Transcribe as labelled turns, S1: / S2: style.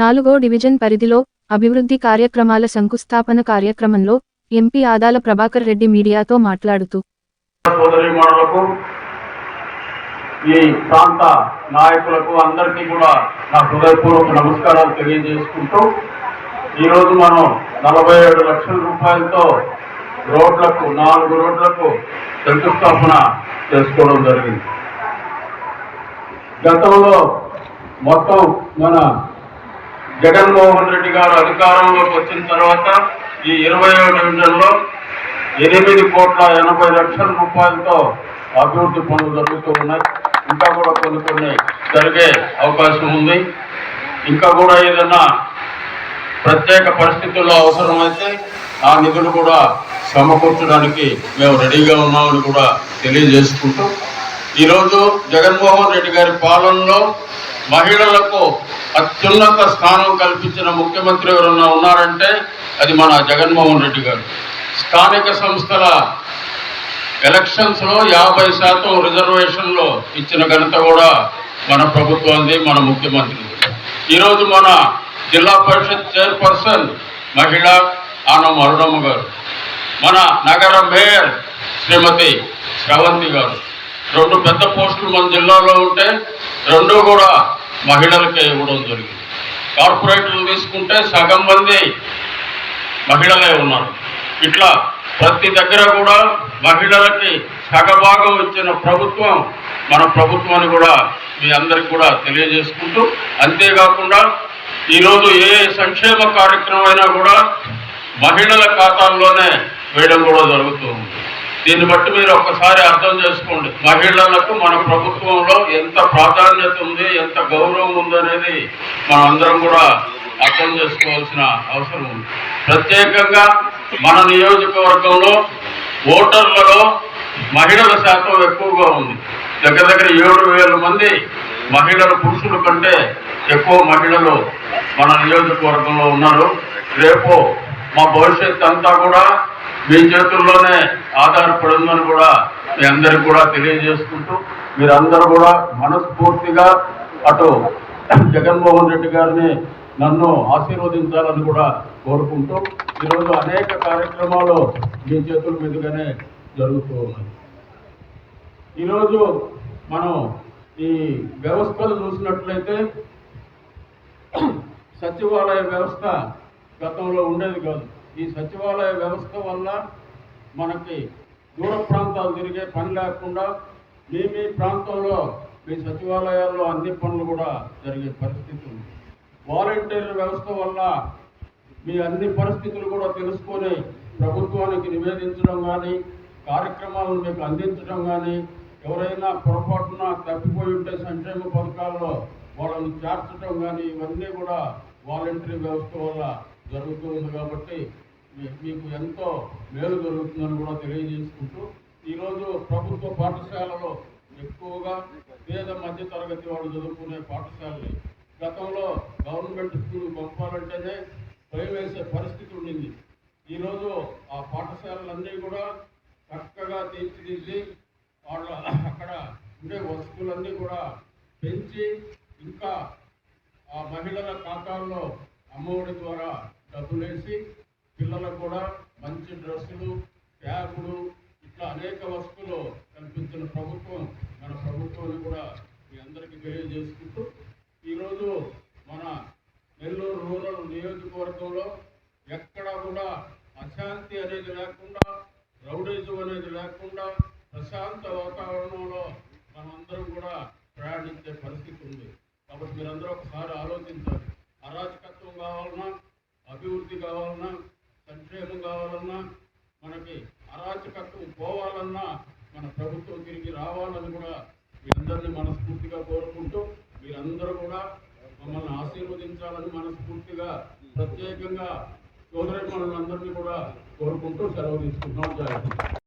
S1: నాలుగో డివిజన్ పరిధిలో అభివృద్ధి కార్యక్రమాల శంకుస్థాపన కార్యక్రమంలో ఎంపీ ఆదాల ప్రభాకర్ రెడ్డి మీడియాతో మాట్లాడుతూ.
S2: ఈ ప్రాంత నాయకులకు అందరికీ కూడా నా హృదయపూర్వక నమస్కారాలు తెలియజేసుకుంటూ ఈరోజు మనం నలభై ఏడు లక్షల రూపాయలతో రోడ్లకు నాలుగు రోడ్లకు శంకుస్థాపన చేసుకోవడం జరిగింది. గతంలో మొత్తం మన జగన్మోహన్ రెడ్డి గారు అధికారంలోకి వచ్చిన తర్వాత ఈ ఇరవై డివిజన్లో ఎనిమిది కోట్ల ఎనభై లక్షల రూపాయలతో అభివృద్ధి పనులు జరుగుతూ ఉన్నాయి. ఇంకా కూడా కొన్ని కొన్ని జరిగే అవకాశం ఉంది. ఇంకా కూడా ఏదైనా ప్రత్యేక పరిస్థితుల్లో అవసరమైతే ఆ నిధులు కూడా సమకూర్చడానికి మేము రెడీగా ఉన్నామని కూడా తెలియజేసుకుంటూ ఈరోజు జగన్మోహన్ రెడ్డి గారి పాలనలో మహిళలకు అత్యున్నత స్థానం కల్పించిన ముఖ్యమంత్రి ఎవరన్నా ఉన్నారంటే అది మన జగన్మోహన్ రెడ్డి గారు. స్థానిక సంస్థల ఎలక్షన్స్లో యాభై శాతం రిజర్వేషన్లో ఇచ్చిన ఘనత కూడా మన ప్రభుత్వంది మన ముఖ్యమంత్రి ఈరోజు మన జిల్లా పరిషత్ చైర్పర్సన్ మహిళ ఆనం అరుణమ్మ గారు మన నగర మేయర్ శ్రీమతి శ్రవంతి గారు. రెండు పెద్ద పోస్టులు మన జిల్లాలో ఉంటే రెండు కూడా మహిళలకే ఇవ్వడం జరిగింది. కార్పొరేటర్లు తీసుకుంటే సగం మంది మహిళలే ఉన్నారు. ఇట్లా ప్రతి దగ్గర కూడా మహిళలకి సగభాగం ఇచ్చిన ప్రభుత్వం మన ప్రభుత్వాన్ని కూడా మీ అందరికి కూడా తెలియజేసుకుంటూ అంతేకాకుండా ఈరోజు ఏ సంక్షేమ కార్యక్రమం అయినా కూడా మహిళల ఖాతాల్లోనే వేయడం కూడా జరుగుతూ ఉంది. దీన్ని బట్టి మీరు ఒక్కసారి అర్థం చేసుకోండి. మహిళలకు మన ప్రభుత్వంలో ఎంత ప్రాధాన్యత ఉంది ఎంత గౌరవం ఉందనేది మనందరం కూడా అర్థం చేసుకోవాల్సిన అవసరం ఉంది. ప్రత్యేకంగా మన నియోజకవర్గంలో ఓటర్లలో మహిళల శాతం ఎక్కువగా ఉంది. దగ్గర దగ్గర ఏడు వేల మంది మహిళలు పురుషుల కంటే ఎక్కువ మహిళలు మన నియోజకవర్గంలో ఉన్నారు. రేపు మా భవిష్యత్తు అంతా కూడా మీ చేతుల్లోనే ఆధారపడి ఉందని కూడా మీ అందరికి కూడా తెలియజేసుకుంటూ మీరందరూ కూడా మనస్ఫూర్తిగా అటు జగన్మోహన్ రెడ్డి గారిని నన్ను ఆశీర్వదించాలని కూడా కోరుకుంటూ ఈరోజు అనేక కార్యక్రమాలు మీ చేతుల మీదుగానే జరుగుతూ ఉన్నాయి. ఈరోజు మనం ఈ వ్యవస్థలు చూసినట్లయితే సచివాలయ వ్యవస్థ గతంలో ఉండేది కాదు. ఈ సచివాలయ వ్యవస్థ వల్ల మనకి దూర ప్రాంతాలు తిరిగే పని లేకుండా మీ మీ ప్రాంతంలో మీ సచివాలయాల్లో అన్ని పనులు కూడా జరిగే పరిస్థితి ఉంది. వాలంటీర్ల వ్యవస్థ వల్ల మీ అన్ని పరిస్థితులు కూడా తెలుసుకొని ప్రభుత్వానికి నివేదించడం కానీ కార్యక్రమాలను మీకు అందించడం కానీ ఎవరైనా పొరపాటున తప్పిపోయి ఉంటే సంక్షేమ పథకాల్లో వాళ్ళని చేర్చడం కానీ ఇవన్నీ కూడా వాలంటరీ వ్యవస్థ వల్ల జరుగుతుంది కాబట్టి మీకు ఎంతో మేలు జరుగుతుందని కూడా తెలియజేసుకుంటూ ఈరోజు ప్రభుత్వ పాఠశాలలో ఎక్కువగా పేద మధ్య తరగతి వాళ్ళు చదువుకునే పాఠశాలని గతంలో గవర్నమెంట్ స్కూల్ పంపాలంటేనే భయం వేసే పరిస్థితి ఉండింది. ఈరోజు ఆ పాఠశాలలన్నీ కూడా చక్కగా తీర్చిదిద్ది వాళ్ళ అక్కడ ఉండే వస్తువులన్నీ కూడా పెంచి ఇంకా ఆ మహిళల ఖాతాల్లో అమ్మఒడి ద్వారా డబ్బులేసి పిల్లలకు కూడా మంచి డ్రెస్సులు బ్యాగులు ఇట్లా అనేక వస్తువులు కల్పించిన ప్రభుత్వం మన ప్రభుత్వాన్ని కూడా మీ అందరికీ తెలియజేసుకుంటూ ఈరోజు మన నెల్లూరు రూరల్ నియోజకవర్గంలో ఎక్కడ కూడా అశాంతి అనేది లేకుండా రౌడీజం అనేది లేకుండా ప్రశాంత వాతావరణంలో మనందరం కూడా ప్రయాణించే పరిస్థితి ఉంది. కాబట్టి మీరందరూ ఒకసారి ఆలోచించాలి. అరాచకత్వం కావాలన్నా అభివృద్ధి కావాలన్నా సంక్షేమం కావాలన్నా మనకి అరాచకత్వం పోవాలన్నా మన ప్రభుత్వం తిరిగి రావాలని కూడా మీరందరినీ మనస్ఫూర్తిగా కోరుకుంటూ మీరందరూ కూడా మమ్మల్ని ఆశీర్వదించాలని మనస్ఫూర్తిగా ప్రత్యేకంగా సోదరి మనందరినీ కూడా కోరుకుంటూ సెలవు తీసుకుంటున్నాం. జాగ్రత్త